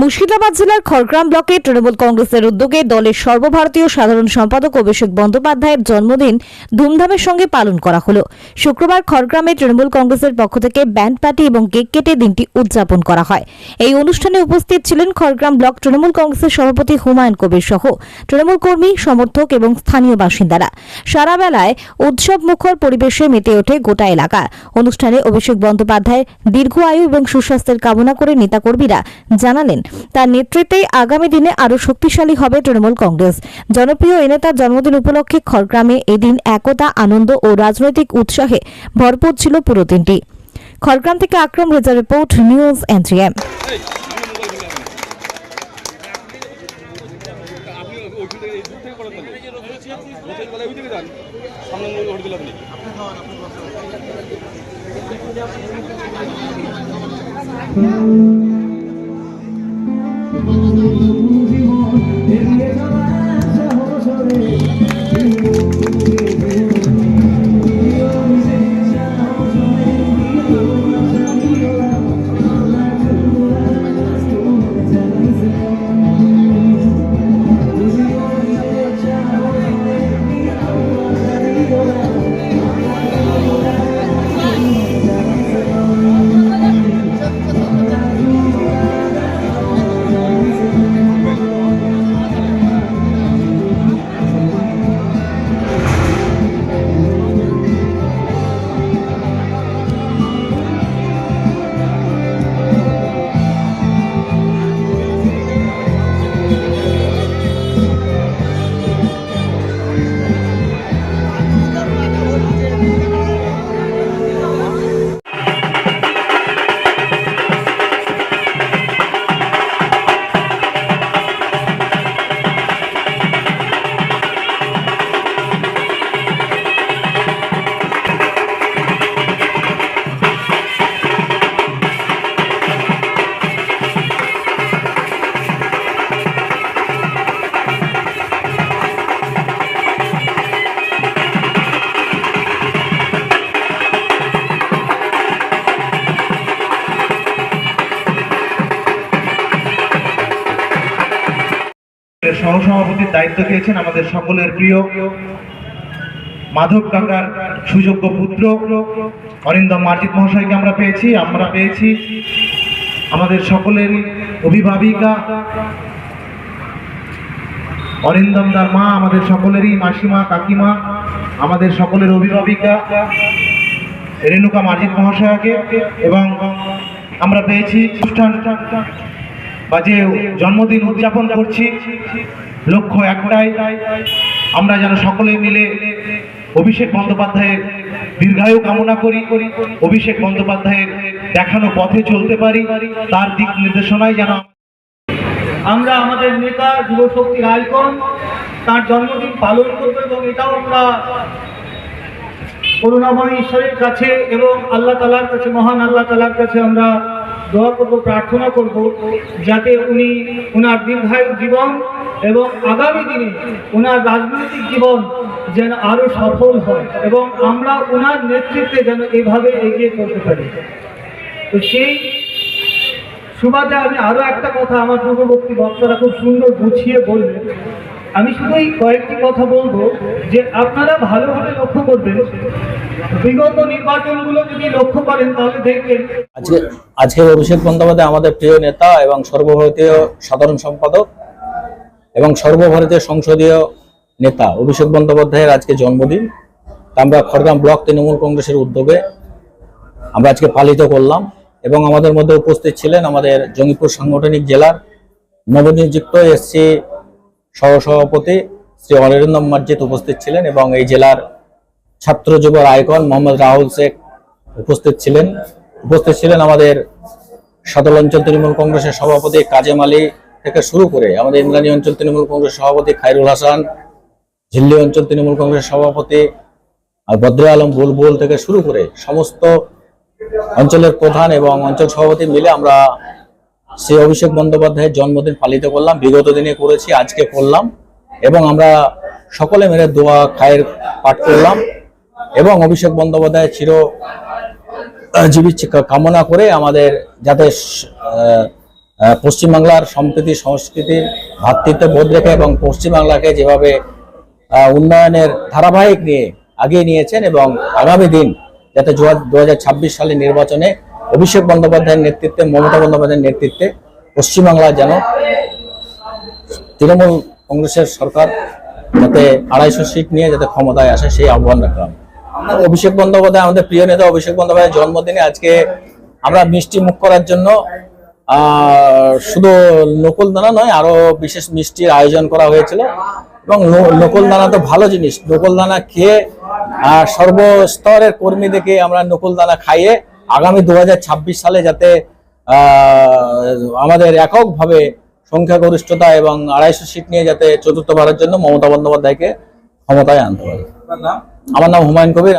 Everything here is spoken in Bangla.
মুর্শিদাবাদ জেলার খড়গ্রাম ব্লকে তৃণমূল কংগ্রেসের উদ্যোগে দলের সর্বভারতীয় সাধারণ সম্পাদক অভিষেক বন্দ্যোপাধ্যায়ের জন্মদিন ধুমধামের সঙ্গে পালন করা হলো। শুক্রবার খড়গ্রামে তৃণমূল কংগ্রেসের পক্ষ থেকে ব্যান্ড পার্টি এবং কেক কেটে দিনটি উদযাপন করা হয়। এই অনুষ্ঠানে উপস্থিত ছিলেন খড়গ্রাম ব্লক তৃণমূল কংগ্রেসের সভাপতি হুমায়ুন কবির সহ তৃণমূল কর্মী, সমর্থক এবং স্থানীয় বাসিন্দারা। সারা বেলায় উৎসব মুখর পরিবেশে মেতে ওঠে গোটা এলাকা। অনুষ্ঠানে অভিষেক বন্দ্যোপাধ্যায়ের দীর্ঘ আয়ু এবং সুস্বাস্থ্যের কামনা করে নেতাকর্মীরা জানালেন তার নেতৃত্বেই আগামী দিনে আরও শক্তিশালী হবে তৃণমূল কংগ্রেস। জনপ্রিয় এই নেতার জন্মদিন উপলক্ষে খড়গ্রামে এদিন একতা, আনন্দ ও রাজনৈতিক উৎসাহে ভরপুর ছিল পুরো দিনটি। খড়গ্রাম থেকে Akram Reza report, news NGM আপনি ওইখান থেকে এই সহসভাপতির দায়িত্ব পেয়েছেন আমাদের সকলের প্রিয় মাধব কাকার সুযোগ্য পুত্র অরিন্দম মার্জিত মহাশয়কে আমরা পেয়েছি আমরা পেয়েছি আমাদের সকলেরই অভিভাবিকা অরিন্দম দার মা, আমাদের সকলেরই মাসিমা, কাকিমা, আমাদের সকলের অভিভাবিকা, রেণুকা মার্জিত মহাশয়কে, এবং আমরা পেয়েছি অনুষ্ঠান বা যে জন্মদিন উদযাপন করছি। লক্ষ্য একটাই, আমরা যেন সকলে মিলে অভিষেক বন্দ্যোপাধ্যায়ের দীর্ঘায়ু কামনা করি, অভিষেক বন্দ্যোপাধ্যায়ের দেখানো পথে চলতে পারি, তার দিক নির্দেশনায় যেন আমরা আমাদের নেতা, যুবশক্তির আইকন, তার জন্মদিন পালন করব এবং এটাও আমরা করুণাময় ঈশ্বরের কাছে এবং আল্লাহ তালার কাছে, মহান আল্লাহ তালার কাছে আমরা দোয়া করব, প্রার্থনা করব যাতে উনি ওনার দীর্ঘায়ু জীবন এবং আগামী দিনে ওনার রাজনৈতিক জীবন যেন আরও সফল হয় এবং আমরা ওনার নেতৃত্বে যেন এভাবে এগিয়ে চলতে পারি। তো সেই সুবাদে আমি আরও একটা কথা আমার পূর্ববর্তী বক্তারা খুব সুন্দর গুছিয়ে বললেন। আমি শুধুই কয়েকটি কথা বলব যে আপনারা ভালোভাবে লক্ষ্য করবেন। বিগত নির্বাচনগুলো যদি লক্ষ্য করেন তাহলে দেখবেন আজকে আজকে অভিষেক বন্দ্যোপাধ্যায় আমাদের প্রিয় নেতা এবং সর্বভারতীয় সাধারণ সম্পাদক এবং সর্বভারতীয় সংসদীয় নেতা অভিষেক বন্দ্যোপাধ্যায়ের আজকে জন্মদিন। তা আমরা খড়গ্রাম ব্লক তৃণমূল কংগ্রেসের উদ্যোগে আমরা আজকে পালিত করলাম এবং আমাদের মধ্যে উপস্থিত ছিলেন আমাদের জঙ্গিপুর সাংগঠনিক জেলার নবনিযুক্ত এসসি সহসভাপতি শ্রী অরিন্দম মসজিদ উপস্থিত ছিলেন এবং এই জেলার ছাত্র যুবর আইকন মোহাম্মদ রাহুল শেখ উপস্থিত ছিলেন। উপস্থিত ছিলেন আমাদের সদল অঞ্চল তৃণমূল কংগ্রেসের সভাপতি কাজেম আলী থেকে শুরু করে আমাদের ইন্দ্রাণী অঞ্চল তৃণমূল কংগ্রেস সভাপতি খাইরুল হাসান, ঝিল্লি অঞ্চল তৃণমূল কংগ্রেস সভাপতি আর বদ্র আলম বুলবুল থেকে শুরু করে সমস্ত অঞ্চলের প্রধান এবং অঞ্চল সভাপতি মিলে আমরা শ্রী অভিষেক বন্দ্যোপাধ্যায়ের জন্মদিন পালিত করলাম, বিগত দিনে করেছি, আজকে করলাম। এবং আমরা সকলে মিলে দোয়া, খায়ের পাঠ করলাম। এবং অভিষেক বন্দ্যোপাধ্যায় চির জীবিত কামনা করে আমাদের যাতে স- পশ্চিমবাংলার সম্প্রীতি, সংস্কৃতির ভাতৃত্ব বোধ রেখে এবং পশ্চিমবাংলাকে যেভাবে উন্নয়নের ধারাবাহিক নিয়ে আগিয়ে নিয়েছেন এবং আগামী দিন যাতে দু হাজার ছাব্বিশ সালের নির্বাচনে অভিষেক বন্দ্যোপাধ্যায়ের নেতৃত্বে, মমতা বন্দ্যোপাধ্যায়ের নেতৃত্বে পশ্চিমবাংলা যেন তৃণমূল কংগ্রেসের সরকার যাতে আড়াইশো সিট নিয়ে যাতে ক্ষমতায় আসে, সেই আহ্বান রাখলাম। অভিষেক বন্দ্যোপাধ্যায়, আমাদের প্রিয় নেতা অভিষেক বন্দ্যোপাধ্যায়ের জন্মদিনে আজকে আমরা মিষ্টি মুখ করার জন্য শুধু নকল দানা নয়, আরও বিশেষ মিষ্টির আয়োজন করা হয়েছিল। এবং নকুল দানা তো ভালো জিনিস নকুল দানা খেয়ে সর্বস্তরের কর্মীদেরকে আমরা নকল দানা খাইয়ে আগামী দু হাজার ছাব্বিশ সালে যাতে আমাদের এককভাবে সংখ্যাগরিষ্ঠতা এবং আড়াইশো সিট নিয়ে যাতে চতুর্থবারের জন্য মমতা বন্দ্যোপাধ্যায়কে ক্ষমতায় আনতে পারে। আমার নাম হুমায়ুন কবির।